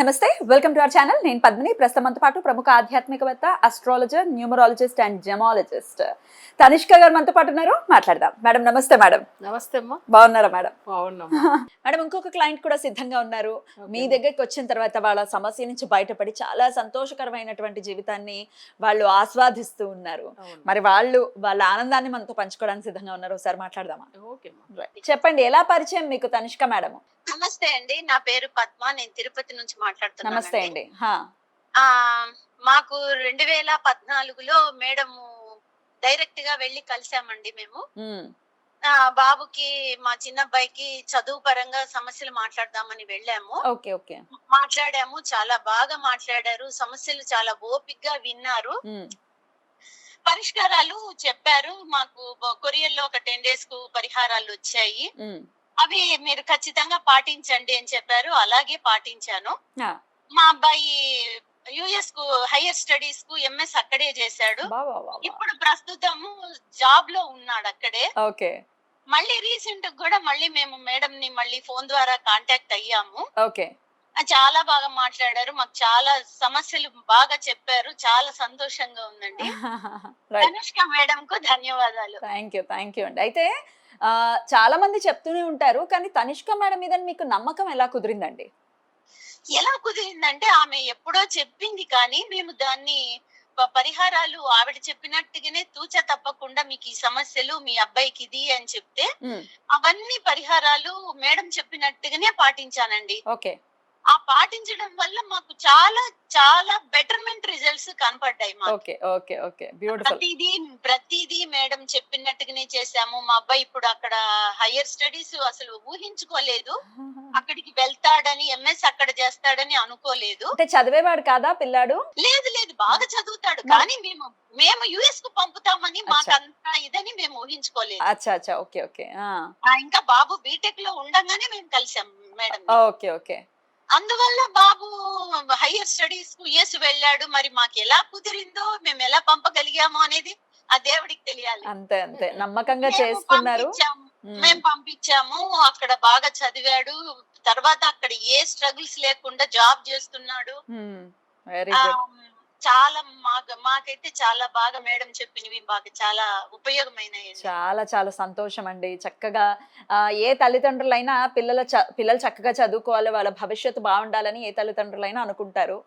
నమస్తే welcome to our channel. నేను పద్మిని. ప్రస్తుతంతో పాటు ప్రముఖ ఆధ్యాత్మికవేత్త astrologer numerologist and gemmologist Tanishka garu మనతో పాటు ఉన్నారు. మాట్లాడదాం. మేడం నమస్తే మేడం. నమస్తే అమ్మా. బాగున్నారా మేడం? బాగున్నాం. మేడం ఇంకొక క్లయింట్ కూడా సిద్ధంగా ఉన్నారు. మీ దగ్గరికి వచ్చిన తర్వాత వాళ్ళ సమస్య నుంచి బయటపడి చాలా సంతోషకరమైనటువంటి జీవితాన్ని వాళ్ళు ఆస్వాదిస్తూ ఉన్నారు. మరి వాళ్ళు వాళ్ళ ఆనందాన్ని మనతో పంచుకోవడానికి సిద్ధంగా ఉన్నారు. ఒకసారి మాట్లాడదామా? ఓకే చెప్పండి ఎలా పరిచయం మీకు తనిష్క మేడం? నమస్తే అండి. నా పేరు పద్మ. నేను తిరుపతి నుంచి మాట్లాడుతున్నాను నమస్తే అండి. మాకు రెండు వేల పద్నాలుగులో మేడం డైరెక్ట్గా వెళ్ళి కలిసామండి మేము. బాబుకి మా చిన్న అబ్బాయికి చదువు పరంగా సమస్యలు మాట్లాడదామని వెళ్ళాము. మాట్లాడాము చాలా బాగా మాట్లాడారు సమస్యలు చాలా ఓపిగ్గా విన్నారు. ఉమ్, పరిష్కారాలు చెప్పారు మాకు కొరియర్లో ఒక టెన్ డేస్కు పరిహారాలు వచ్చాయి. అవి మీరు ఖచ్చితంగా పాటించండి అని చెప్పారు. అలాగే పాటించాను. మా అబ్బాయి యుఎస్కు హైయర్ స్టడీస్కు ఎంఎస్ అక్కడే చేశాడు. ఇప్పుడు ప్రస్తుతము జాబ్లో ఉన్నాడు అక్కడే. ఓకే. మళ్ళీ రీసెంట్ కూడా మళ్ళీ మేము మేడం ని మళ్ళీ ఫోన్ ద్వారా కాంటాక్ట్ అయ్యాము. ఓకే. చాలా బాగా మాట్లాడారు. మాకు చాలా సమస్యలు బాగా చెప్పారు. చాలా సంతోషంగా ఉందండి. అనుష్క మేడం కు ధన్యవాదాలు. థ్యాంక్ యూ థ్యాంక్ యూ అండి. అయితే చాలా మంది చెప్తూనే ఉంటారు కానీ తనిష్క మేడం మీద మీకు నమ్మకం ఎలా కుదిరిందండి? ఎలా కుదిరిందంటే ఆమె ఎప్పుడో చెప్పింది కానీ మేము దాన్ని పరిహారాలు ఆవిడ చెప్పినట్టుగానే తూచ తప్పకుండా మీకు ఈ సమస్యలు మీ అబ్బాయికి ఇది అని చెప్తే అవన్నీ పరిహారాలు మేడం చెప్పినట్టుగానే పాటించానండి. ఓకే. ఆ పాటించడం వల్ల మాకు చాలా చాలా బెటర్మెంట్ రిజల్ట్స్ కనపడ్డాయి ఓకే ఓకే ఓకే. బ్యూటిఫుల్ ప్రతిదీ ప్రతిదీ మేడం చెప్పినట్టుగానే చేశాము. మా అబ్బాయి ఇప్పుడు అక్కడ హైయర్ స్టడీస్ అసలు ఊహించుకోలేదు. అక్కడికి వెళ్తాడని ఎంఎస్ అక్కడ చేస్తాడని అనుకోలేదు. అంటే చదివేవాడు కాదా పిల్లాడు? లేదు లేదు. బాగా చదువుతాడు. కానీ మేము మేము యుఎస్కు పంపుతామని మాకు అంత ఇదని మేము ఊహించుకోలేదు. అచ్చా అచ్చా. Okay okay. ఇంకా బాబు బీటెక్లో ఉండగానే మేము కలిసాం మేడం. Okay okay. అందువల్ల బాబు హైయర్ స్టడీస్కు యుఎస్ వెళ్ళాడు. మరి మాకు ఎలా కుదిరిందో మేము ఎలా పంపగలిగాము అనేది ఆ దేవుడికి తెలియాలి. అంతే అంతే. నమ్మకంగా మేము చేసుకున్నారు. మేము పంపించాము. అక్కడ బాగా చదివాడు. తర్వాత అక్కడ ఏ స్ట్రగుల్స్ లేకుండా జాబ్ చేస్తున్నాడు. వెరీ గుడ్ చాలా మాకు మాకైతే చాలా బాగా మేడం చెప్పినవి మాకు చాలా ఉపయోగమైనవి చాలా చాలా సంతోషం అండి చక్కగా ఏ తల్లిదండ్రులైనా పిల్లల పిల్లలు చక్కగా చదువుకోవాలి వాళ్ళ భవిష్యత్తు బాగుండాలని ఏ తల్లిదండ్రులైనా అనుకుంటారు.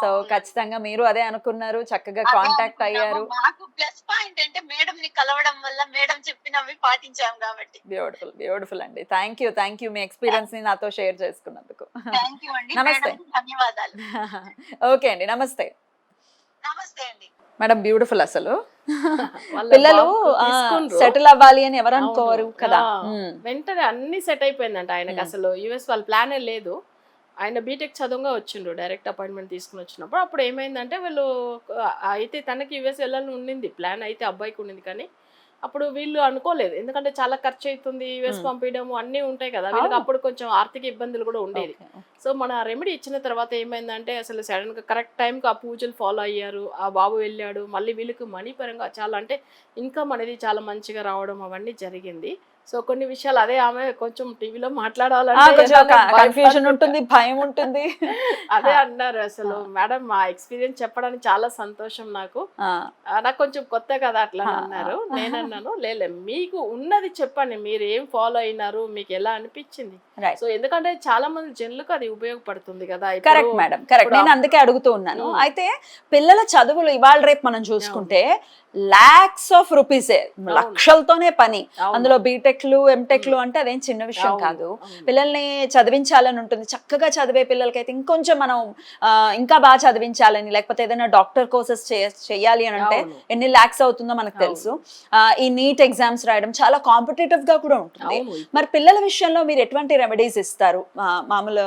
సో ఖచ్చితంగా మీరు అదే అనుకున్నారు చక్కగా కాంటాక్ట్ అయ్యారు. మాకు ప్లస్ పాయింట్ అంటే మేడం ని కలవడం వల్ల మేడం చెప్పినవి పాటించాం కాబట్టి. బ్యూటిఫుల్ బ్యూటిఫుల్ అండి. థ్యాంక్ యూ థ్యాంక్ యూ మీ ఎక్స్పీరియన్స్ని నాతో షేర్ చేసుకున్నందుకు. నమస్తే. ధన్యవాదాలు. ఓకే అండి నమస్తే. నమస్తే అండి. మేడం బ్యూటిఫుల్ అసలు. పిల్లలు. సెటిల్ అవ్వాలి అని ఎవరు అనుకోరు. కదా. వెంటనే అన్ని సెట్ అయిపోయిందంట ఆయనకి. అసలు. యుఎస్ వాళ్ళ ప్లానే లేదు. ఆయన బీటెక్ చదువుగా వచ్చిండు డైరెక్ట్ అపాయింట్మెంట్ తీసుకుని వచ్చినప్పుడు. అప్పుడు ఏమైందంటే వీళ్ళు అయితే తనకి యుఎస్ వెళ్ళాలని ఉండింది. ప్లాన్ అయితే అబ్బాయికి ఉండింది కానీ అప్పుడు వీళ్ళు అనుకోలేదు ఎందుకంటే చాలా ఖర్చు అవుతుంది యుఎస్. పంపించడం అన్నీ ఉంటాయి కదా వీళ్ళకి. అప్పుడు కొంచెం ఆర్థిక ఇబ్బందులు కూడా ఉండేది. సో మన రెమెడీ ఇచ్చిన తర్వాత ఏమైందంటే అసలు సడన్గా కరెక్ట్ టైంకి ఆ పూజలు ఫాలో అయ్యారు ఆ బాబు వెళ్ళాడు మళ్ళీ వీళ్ళకి మనీ పరంగా చాలా అంటే ఇన్కమ్ అనేది చాలా మంచిగా రావడం అవన్నీ జరిగింది సో కొన్ని విషయాలు అదే ఆమె కొంచెం టీవీలో మాట్లాడాలంటే. ఉంటుంది భయం ఉంటుంది. అదే. అన్నారు అసలు. మేడం మా ఎక్స్పీరియన్స్ చెప్పడానికి చాలా సంతోషం నాకు. నాకు కొంచెం కొత్త కదా అట్లా అన్నారు ఆ. నేనన్నాను లేలే మీకు ఉన్నది చెప్పండి. మీరు ఏం ఫాలో అయినారు? మీకు ఎలా అనిపించింది. సో ఎందుకంటే చాలా మంది జనులకు అది ఉపయోగపడుతుంది కదా కరెక్ట్ మేడం కరెక్ట్ నేను అందుకే అడుగుతూ ఉన్నాను. అయితే పిల్లల చదువులు ఇవాళ రేపు మనం చూసుకుంటే లాక్స్ ఆఫ్ రూపీసే లక్షలతోనే పని. అందులో బీటెక్లు ఎంటెక్లు అంటే అదేం చిన్న విషయం కాదు. పిల్లల్ని చదివించాలని ఉంటుంది. చక్కగా చదివే పిల్లలకైతే ఇంకొంచెం మనం ఇంకా బాగా చదివించాలని లేకపోతే ఏదైనా డాక్టర్ కోర్సెస్ చేయాలి అని అంటే. ఎన్ని లాక్స్ అవుతుందో మనకు. తెలుసు. ఈ నీట్ ఎగ్జామ్స్ రాయడం చాలా కాంపిటేటివ్గా కూడా ఉంటుంది. మరి పిల్లల విషయంలో మీరు ఎటువంటి రెమెడీస్ ఇస్తారు? మామూలు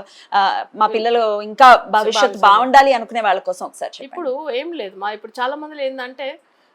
మా పిల్లలు ఇంకా భవిష్యత్తు బాగా బాగుండాలి అనుకునే వాళ్ళ కోసం ఒకసారి ఇప్పుడు ఏం లేదు. మా ఇప్పుడు చాలా మంది ఏంటంటే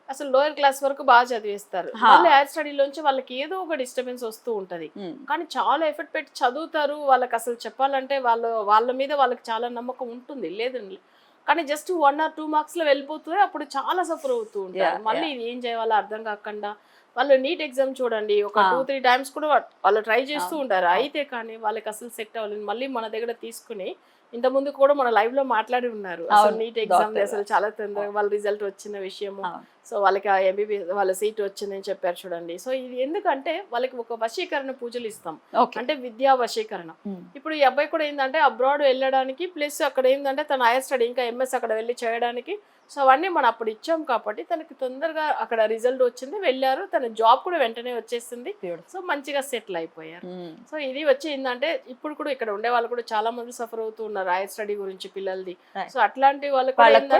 అసలు లోయర్ క్లాస్ వరకు బాగా చదివేస్తారు. మళ్ళీ హైయర్ స్టడీలోంచి వాళ్ళకి ఏదో ఒక డిస్టర్బెన్స్ వస్తూ ఉంటది. కానీ చాలా ఎఫర్ట్ పెట్టి చదువుతారు. వాళ్ళకి అసలు చెప్పాలంటే వాళ్ళు వాళ్ళ మీద వాళ్ళకి చాలా నమ్మకం ఉంటుంది. లేదండి కానీ జస్ట్ వన్ ఆర్ టూ మార్క్స్లో వెళ్ళిపోతుంది అప్పుడు చాలా సఫర్ అవుతూ ఉంటారు. మళ్ళీ ఇది ఏం చేయాలో అర్థం కాకుండా వాళ్ళు నీట్ ఎగ్జామ్ చూడండి. ఒక. టూ త్రీ టైమ్స్ కూడా వాళ్ళు ట్రై చేస్తూ ఉంటారు. అయితే కానీ వాళ్ళకి అసలు సెట్ అవ్వలేదు. మళ్ళీ మన దగ్గర తీసుకుని ఇంత ముందు కూడా మన లైవ్లో మాట్లాడి ఉన్నారు. అసలు నీట్ ఎగ్జామ్ అసలు చాలా తొందరగా వాళ్ళ రిజల్ట్ వచ్చిన విషయము. సో వాళ్ళకి ఆ ఎంబీబీఎస్ వాళ్ళ సీట్ వచ్చిందని చెప్పారు చూడండి. సో ఇది ఎందుకంటే వాళ్ళకి ఒక వశీకరణ పూజలు ఇస్తాం. అంటే విద్యా వశీకరణ. ఇప్పుడు ఈ అబ్బాయి కూడా ఏంటంటే అబ్రాడ్ వెళ్ళడానికి ప్లస్ అక్కడ ఏంటంటే తన హైయర్ స్టడీ ఇంకా ఎంఎస్ అక్కడ వెళ్ళి చేయడానికి. సో అవన్నీ మనం అప్పుడు ఇచ్చాం కాబట్టి తనకి తొందరగా అక్కడ రిజల్ట్ వచ్చింది. వెళ్ళారు. తన జాబ్ కూడా వెంటనే వచ్చేసింది. సో మంచిగా సెటిల్ అయిపోయారు. సో ఇది వచ్చి ఏంటంటే ఇప్పుడు కూడా ఇక్కడ ఉండే వాళ్ళు కూడా చాలా మంది సఫర్ అవుతూ ఉన్నారు హైయర్ స్టడీ గురించి పిల్లలది. సో అట్లాంటి వాళ్ళకి మనం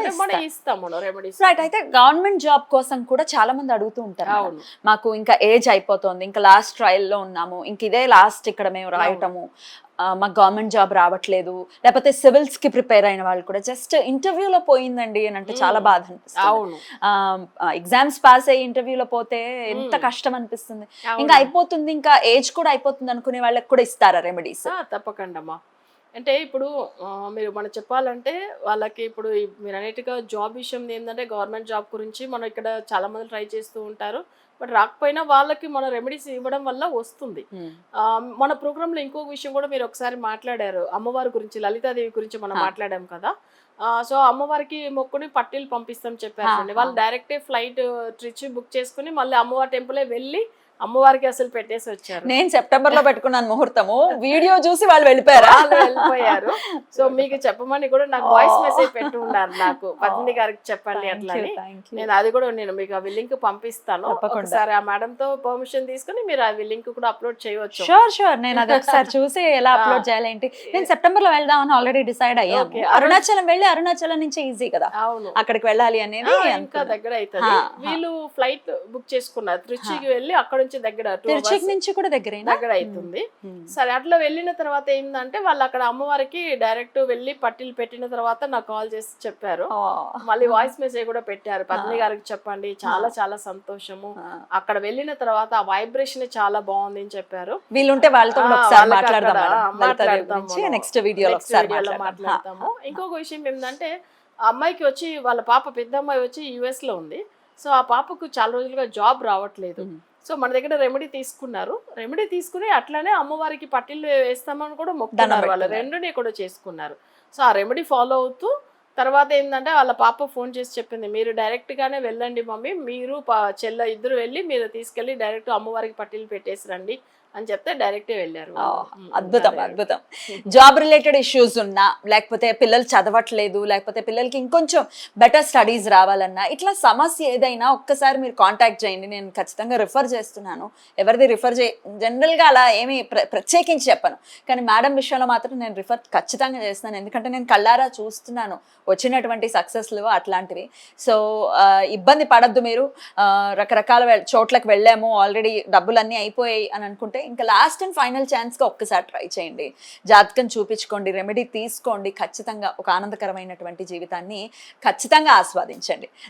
రెమెడీస్ అయితే గవర్నమెంట్ జాబ్ కోసం కూడా చాలా మంది అడుగుతూ ఉంటారు మాకు ఇంకా ఏజ్ అయిపోతుంది ఇంకా లాస్ట్ ట్రయల్లో ఉన్నాము ఇంక ఇదే లాస్ట్ ఇక్కడ మేము రాయటము. మాకు గవర్నమెంట్ జాబ్ రావట్లేదు. లేకపోతే సివిల్స్కి ప్రిపేర్ అయిన వాళ్ళు కూడా జస్ట్ ఇంటర్వ్యూలో పోయిందండి అని అంటే చాలా. బాధ అనిపిస్తుంది. ఎగ్జామ్స్ పాస్ అయ్యి ఇంటర్వ్యూలో పోతే ఎంత. కష్టం అనిపిస్తుంది. ఇంకా అయిపోతుంది ఇంకా ఏజ్ కూడా అయిపోతుంది అనుకునే వాళ్ళకి కూడా ఇస్తారా రెమెడీస్ తప్పకుండా అంటే ఇప్పుడు మీరు మనం చెప్పాలంటే వాళ్ళకి ఇప్పుడు మీరు అన్నిటిగా జాబ్ విషయం ఏంటంటే గవర్నమెంట్ జాబ్ గురించి మనం ఇక్కడ చాలా మంది ట్రై చేస్తూ ఉంటారు బట్ రాకపోయినా వాళ్ళకి మన రెమెడీస్ ఇవ్వడం వల్ల వస్తుంది మన program లో ఇంకొక విషయం కూడా మీరు ఒకసారి మాట్లాడారు అమ్మవారి గురించి లలితాదేవి గురించి మనం. మాట్లాడాం కదా సో అమ్మవారికి మొక్కుని పట్టీలు పంపిస్తాం చెప్పారు. వాళ్ళు. డైరెక్టే ఫ్లైట్ ట్రిచ్ బుక్ చేసుకుని మళ్ళీ అమ్మవారి టెంపులే వెళ్ళి అమ్మవారికి అసలు పెట్టేసి వచ్చారు. నేను సెప్టెంబర్లో పెట్టుకున్నాను ముహూర్తము. వీడియో చూసి వాళ్ళు వెళ్ళిపోయారా? వాళ్ళు వెళ్ళిపోయారు. సో మీకు చెప్పమని కూడా నాకు వాయిస్ Oh. మెసేజ్ పెట్టి ఉన్నారు నాకు. పద్మిని గారికి చెప్పండి అట్లా నేను అది కూడా నేను మీకు ఆ లింక్ పంపిస్తాను. ఒకసారి ఆ మేడం తో పర్మిషన్ తీసుకుని మీరు ఆ లింక్ కూడా అప్లోడ్ చేయవచ్చు షూర్ షూర్ నేను అది ఒకసారి చూసి ఎలా. అప్లోడ్ చేయాలి ఏంటి? నేను సెప్టెంబర్లో వెళ్దామని ఆల్రెడీ డిసైడ్ అయ్యాను. అరుణాచలం వెళ్ళి అరుణాచలం నుంచి ఈజీ కదా. అవును. అక్కడికి వెళ్ళాలి అనేది ఆ, ఇంకా. దగ్గర అవుతుంది. హా, వీళ్ళు ఫ్లైట్ బుక్ చేసుకున్నారు. త్రిచికి వెళ్ళి అక్కడ నుంచి దగ్గర తిరుచికి నుంచి కూడా దగ్గరేనా దగ్గర అవుతుంది మ్మ్. సరే అట్లా వెళ్ళిన తర్వాత ఏంటంటే వాళ్ళు అక్కడ అమ్మవారికి డైరెక్ట్ వెళ్ళి పట్టీలు పెట్టిన తర్వాత నాకు కాల్ చేసి చెప్పారు. మళ్ళీ వాయిస్ మెసేజ్ కూడా పెట్టారు పద్మి ఆ. గారికి చెప్పండి చాలా చాలా సంతోషము. అక్కడ వెళ్ళిన తర్వాత ఆ వైబ్రేషన్ చాలా బాగుంది అని చెప్పారు వీలుంటే వాళ్ళతో మాట్లాడదాం. నెక్స్ట్ వీడియోలో. మాట్లాడతాము ఇంకొక విషయం ఏంటంటే అమ్మాయికి వచ్చి వాళ్ళ పాప పెద్ద అమ్మాయి వచ్చి యుఎస్లో ఉంది సో ఆ పాపకు చాలా రోజులుగా జాబ్ రావట్లేదు మ్మ్. సో మన దగ్గర రెమెడీ తీసుకున్నారు. రెమెడీ తీసుకుని అట్లనే అమ్మవారికి పట్టిల్లు వేస్తామని కూడా మొక్కున్నారు. వాళ్ళు. రెండుని కూడా చేసుకున్నారు. సో ఆ రెమెడీ ఫాలో అవుతూ తర్వాత ఏంటంటే వాళ్ళ పాప ఫోన్ చేసి చెప్పింది మీరు డైరెక్ట్ గానే వెళ్ళండి మమ్మీ. మీరు చెల్ల ఇద్దరు వెళ్ళి మీరు తీసుకెళ్ళి డైరెక్ట్ అమ్మవారికి పట్టీలు పెట్టేసి రండి. అని చెప్తే డైరెక్టే వెళ్ళారు. అద్భుతం అదే. అద్భుతం. జాబ్ రిలేటెడ్ ఇష్యూస్ ఉన్నా లేకపోతే పిల్లలు చదవట్లేదు లేకపోతే పిల్లలకి ఇంకొంచెం బెటర్ స్టడీస్ రావాలన్నా ఇట్లా సమస్య ఏదైనా ఒక్కసారి మీరు కాంటాక్ట్ చేయండి. నేను ఖచ్చితంగా రిఫర్ చేస్తున్నాను. ఎవరిది రిఫర్ చే జనరల్గా అలా ఏమీ ప్ర ప్రత్యేకించి చెప్పను. కానీ మేడం విషయంలో మాత్రం నేను రిఫర్ ఖచ్చితంగా చేస్తున్నాను. ఎందుకంటే నేను కళ్ళారా చూస్తున్నాను వచ్చినటువంటి సక్సెస్లు అట్లాంటివి. సో ఇబ్బంది పడద్దు మీరు. రకరకాల చోట్లకు వెళ్ళాము. ఆల్రెడీ డబ్బులన్నీ అయిపోయాయి అని అనుకుంటే ఇంకా లాస్ట్ అండ్ ఫైనల్ ఛాన్స్గా ఒక్కసారి ట్రై చేయండి. జాతకం చూపించుకోండి రెమెడీ తీసుకోండి. ఖచ్చితంగా ఒక ఆనందకరమైనటువంటి జీవితాన్ని ఖచ్చితంగా ఆస్వాదించండి.